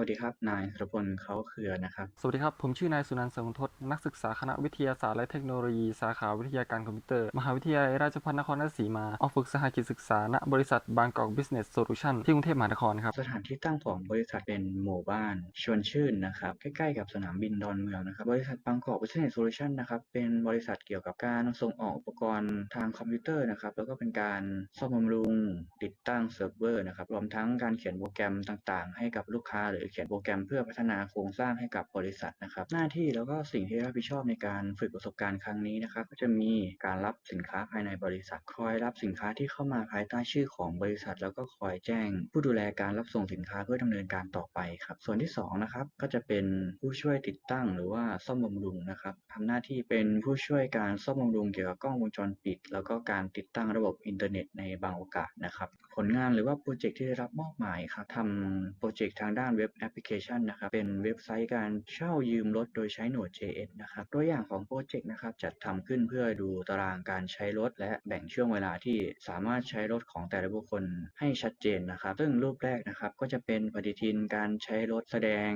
วัสดีครับ นายธรพลเขาเครือนะครับ สวัสดีครับ ผมชื่อนายสุนันท์เสงทศนักศึกษาคณะวิทยาศาสตร์และเทคโนโลยี สาขาวิทยาการคอมพิวเตอร์ มหาวิทยาลัยราชภัฏนครราชสีมา ออกฝึกสหกิจศึกษา ณ บริษัทบางกอกบิสเนสโซลูชันที่กรุงเทพมหานครครับ สถานที่ตั้งของบริษัทเป็นหมู่บ้าน ชวนชื่นนะครับ ใกล้ๆกับสนามบินดอนเมืองนะครับ บริษัทบางกอกบิสเนสโซลูชันนะครับ เป็นบริษัทเกี่ยวกับการส่งออกอุปกรณ์ทางคอมพิวเตอร์นะครับ แล้วก็เป็นการซ่อมบำรุง ติดตั้งเซิร์ฟเวอร์นะครับ รวมทั้งการเขียนโปรแกรมต่างๆ ให้กับลูกค้าหรือเขียนโปรแกรมเพื่อพัฒนาโครงสร้างให้กับบริษัทนะครับ หน้าที่แล้วก็สิ่งที่รับผิดชอบในการฝึกประสบการณ์ครั้งนี้นะครับ ก็จะมีการรับสินค้าภายในบริษัท คอยรับสินค้าที่เข้ามาภายใต้ชื่อของบริษัท แล้วก็คอยแจ้ง ผู้ดูแลการรับส่งสินค้าเพื่อดำเนินการต่อไปครับ ส่วนที่สองนะครับก็จะเป็นผู้ช่วยติดตั้งหรือว่าซ่อมบำรุงนะครับทำหน้าที่เป็นผู้ช่วยการซ่อมบำรุงเกี่ยวกับกล้องวงจรปิด แล้วก็การติดตั้งระบบอินเทอร์เน็ตในบางโอกาสนะครับ ผลงานหรือว่าโปรเจกต์ที่ได้รับมอบหมายครับทำโปรเจกต์ทางด้านเว็บแอปพลิเคชันนะครับ เป็นเว็บไซต์การเช่ายืมรถโดยใช้ Node.js นะครับ ตัวอย่างของโปรเจกต์นะครับ จัดทำขึ้นเพื่อดูตารางการใช้รถ และแบ่งช่วงเวลาที่สามารถใช้รถของแต่ละบุคคลให้ชัดเจนนะครับ ซึ่งรูปแรกนะครับ ก็จะเป็นปฏิทินการใช้รถแสดง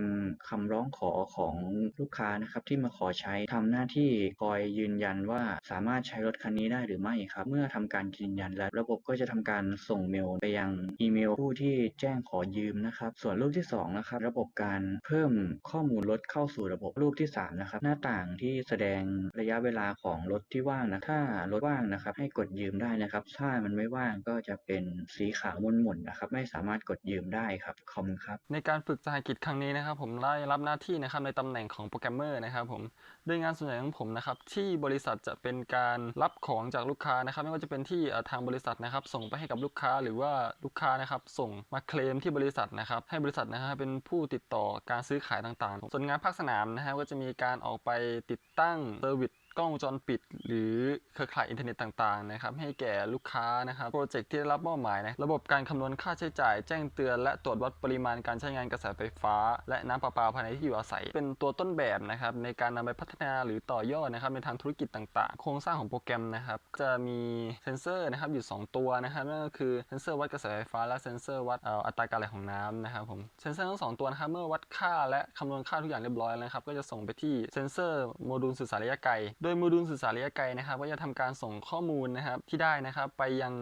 คำร้องขอของลูกค้านะครับที่มาขอใช้ทำหน้าที่คอยยืนยันว่าสามารถใช้รถคันนี้ได้หรือไม่ครับ เมื่อทำการยืนยันแล้วระบบก็จะทำการส่งเมลไปยังอีเมลผู้ที่แจ้งขอยืมนะครับ ส่วนรูปที่สองนะครับ ระบบการเพิ่มข้อมูลรถเข้าสู่ระบบรูปที่สามนะครับหน้าต่างที่แสดงระยะเวลาของรถที่ว่างนะถ้ารถว่างนะครับ ให้กดยืมได้นะครับ ถ้ามันไม่ว่างก็จะเป็นสีขาวหม่นๆนะครับ ไม่สามารถกดยืมได้ครับขอบคุณครับ ในการฝึกสหกิจครั้งนี้นะครับ ผมได้รับหน้าที่นะครับในตำแหน่งของโปรแกรมเมอร์นะครับ ผมโดยงานส่วนใหญ่ของผมนะครับ ที่บริษัทจะเป็นการรับของจากลูกค้านะครับ ไม่ว่าจะเป็นที่ทางบริษัทนะครับ ส่งไปให้กับลูกค้าหรือว่าลูกค้านะครับ ส่งมาเคลมที่บริษัทนะครับ ให้บริษัทนะครับเป็นผู้ติดต่อการซื้อขายต่างๆ ส่วนงานภาคสนามนะครับก็จะมีการออกไปติดตั้งเซอร์วิส กล้องวงจรปิด หรือเครือข่ายอินเทอร์เน็ตต่างๆนะครับให้แก่ลูกค้านะครับโปรเจกต์ที่ได้รับมอบหมายนะระบบการคำนวณค่าใช้จ่าย แจ้งเตือน และตรวจวัดปริมาณการใช้งานกระแสไฟฟ้า และน้ำประปาภายในที่อยู่อาศัย เป็นตัวต้นแบบนะครับในการนำไปพัฒนาหรือต่อยอดนะครับในทางธุรกิจต่างๆ โครงสร้างของโปรแกรมนะครับจะมีเซนเซอร์นะครับอยู่ 2 ตัวนะครับนั่นก็คือเซนเซอร์วัดกระแสไฟฟ้าและเซนเซอร์วัดอัตราการไหลของน้ำนะครับผมเซนเซอร์ทั้งสองตัวนะครับเมื่อวัดค่าและคำนวณค่าทุกอย่างเรียบร้อยแล้วครับก็จะส่งไปที่เซนเซอร์โมดูลสื่อสารระยะไกลโดยโมดูลสื่อสารระยะไกลนะครับ ก็จะทำการส่งข้อมูลนะครับที่ได้นะครับไปยัง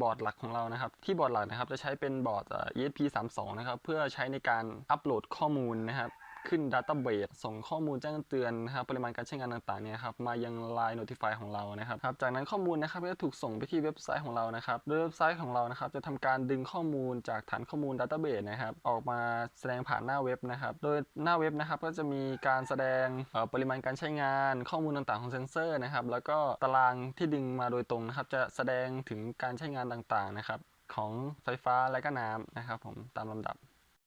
บอร์ดหลักของเรานะครับ ที่บอร์ดหลักนะครับจะใช้เป็นบอร์ดอ่อ ESP32 นะครับเพื่อใช้ในการอัปโหลดข้อมูลนะครับ ขึ้น Database ส่งข้อมูลแจ้งเตือนนะครับปริมาณการใช้งานต่างๆเนี่ยครับมายัง Line Notify ของเรานะครับจากนั้นข้อมูลนะครับก็จะถูกส่งไปที่เว็บไซต์ของเรานะครับโดยเว็บไซต์ของเรานะครับจะทำการดึงข้อมูลจากฐานข้อมูล Database นะครับออกมาแสดงผ่านหน้าเว็บนะครับโดยหน้าเว็บนะครับก็จะมีการแสดงปริมาณการใช้งาน ข้อมูลต่างๆของเซนเซอร์นะครับแล้วก็ตารางที่ดึงมาโดยตรงนะครับจะแสดงถึงการใช้งานต่างๆนะครับของไฟฟ้าและก็น้ำนะครับผมตามลำดับ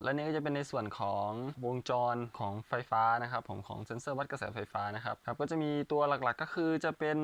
และนี่ก็จะเป็นในส่วนของวงจรของไฟฟ้านะครับผมของเซ็นเซอร์วัดกระแสไฟฟ้านะครับครับก็จะมีตัวหลักๆก็คือจะเป็น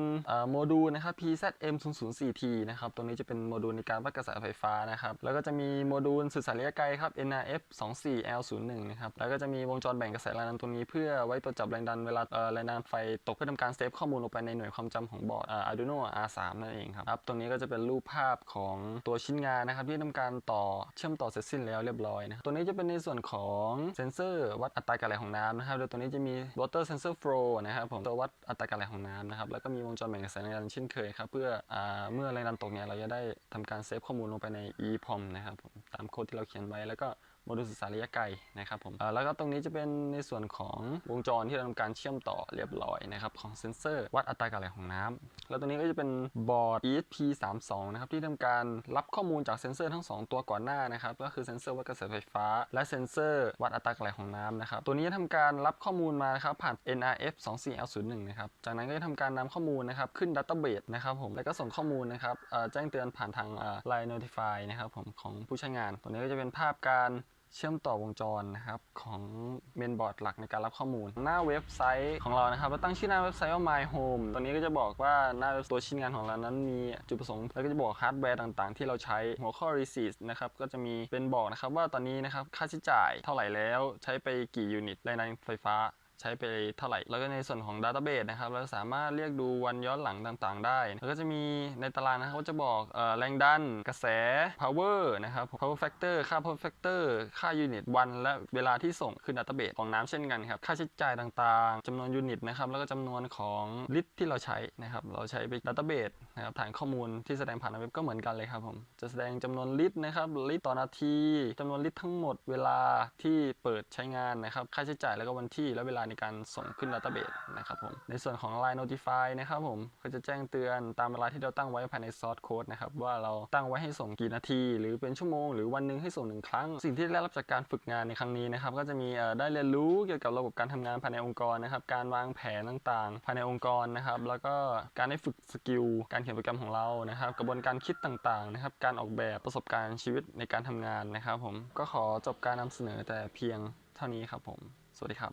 โมดูลนะครับ PZM004T นะครับตัวนี้จะเป็นโมดูลในการวัดกระแสไฟฟ้านะครับแล้วก็จะมีโมดูลสื่อสารระยะไกลครับ NRF24L01 นะครับแล้วก็จะมีวงจรแบ่งกระแสแรงดันตัวนี้ เพื่อไว้ตรวจจับแรงดันเวลาแรงดันไฟตกเพื่อทำการเซฟข้อมูลลงไปในหน่วยความจำของบอร์ด Arduino R3 นั่นเองครับครับตรงนี้ก็จะเป็นรูปภาพของตัวชิ้นงานนะครับที่ทำการต่อเชื่อมต่อเสร็จสิ้นแล้วเรียบร้อยนะตัวนี้จะเป็นในส่วนของเซนเซอร์วัดอัตราการไหลของน้ำนะครับโดยตัวนี้จะมี water sensor flow นะครับผมตัววัดอัตราการไหลของน้ำนะครับแล้วก็มีวงจรแบ่งกระแสแรงดันเช่นเคยครับเพื่ออเมื่อแรงดันตกเนี่ยเราจะได้ทำการเซฟข้อมูลลงไปใน EEPROM นะครับผมตามโค้ดที่เราเขียนไว้แล้วก็ โมดูลสื่อสารระยะไกลนะครับผมแล้วก็ตรงนี้จะเป็นในส่วนของวงจรที่เราทำการเชื่อมต่อเรียบร้อยนะครับของเซ็นเซอร์ วัดอัตราการไหลของน้ำแล้วตรงนี้ก็จะเป็นบอร์ด ESP32 นะครับที่ทำการรับข้อมูลจากเซ็นเซอร์ทั้ง 2 ตัวก่อนหน้านะครับก็คือเซ็นเซอร์วัดกระแสไฟฟ้า และเซ็นเซอร์วัดอัตราการไหลของน้ำนะครับตัวนี้จะทำการรับข้อมูลมานะครับผ่าน NRF24L01 นะครับจากนั้นก็จะทำการนำข้อมูลนะครับขึ้น Database นะครับผมแล้วก็ส่งข้อมูลนะครับแจ้งเตือนผ่านทางเอ่อ Line Notify นะครับผมของผู้ใช้งาน ตัวนี้ก็จะเป็นภาพการ เชื่อมต่อวงจรนะครับของเมนบอร์ดหลักในการรับข้อมูล หน้าเว็บไซต์ของเรานะครับเราตั้งชื่อหน้าเว็บไซต์ว่า My Home ตัวนี้ก็จะบอกว่าหน้าตัวชิ้นงานของเรานั้นมีจุดประสงค์ แล้วก็จะบอกฮาร์ดแวร์ต่างๆ ที่เราใช้หัวข้อ receipt นะครับก็จะมีเป็นบอกนะครับว่าตอนนี้นะครับค่าใช้จ่ายเท่าไหร่แล้วใช้ไปกี่ยูนิตแรงดันไฟฟ้า ใช้ไปเท่าไหร่ แล้วก็ในส่วนของ Database นะครับ เราสามารถเรียกดูวันย้อนหลังต่างๆ ได้ แล้วก็จะมีในตารางนะครับก็จะบอกอแรงดัน กระแส power นะครับ power factor ค่า power factor ค่ายูนิตวัน และเวลาที่ส่งขึ้น Database ของน้ำเช่นกันครับ ค่าใช้จ่ายต่างๆจำนวนยูนิตนะครับ แล้วก็จำนวนของลิตรที่เราใช้นะครับ เราใช้ไป Database นะครับ ฐานข้อมูลที่แสดงผ่านเว็บก็เหมือนกันเลยครับผม จะแสดงจำนวนลิตรนะครับ ลิตรต่อนาทีจำนวนลิตรทั้งหมด เวลาที่เปิดใช้งานนะครับ ค่าใช้จ่ายแล้วก็วันที่และเวลาในการส่งขึ้น Database นะครับผม ในส่วนของ Line Notify นะครับผม ก็จะแจ้งเตือนตามเวลาที่เราตั้งไว้ภายใน Source Code นะครับ ว่าเราตั้งไว้ให้ส่งกี่นาที หรือเป็นชั่วโมง หรือวันหนึ่งให้ส่งหนึ่งครั้ง สิ่งที่ได้รับจากการฝึกงานในครั้งนี้นะครับ ก็จะมีได้เรียนรู้เกี่ยวกับระบบการทำงานภายในองค์กรนะครับ การวางแผนต่างๆ ภายในองค์กรนะครับ แล้วก็การได้ฝึกสกิล การเขียนโปรแกรมของเรานะครับ กระบวนการคิดต่างๆนะครับ การออกแบบประสบการณ์ชีวิตในการทำงานนะครับ ผม ก็ขอจบการนำเสนอแต่เพียงเท่านี้ครับผม สวัสดีครับ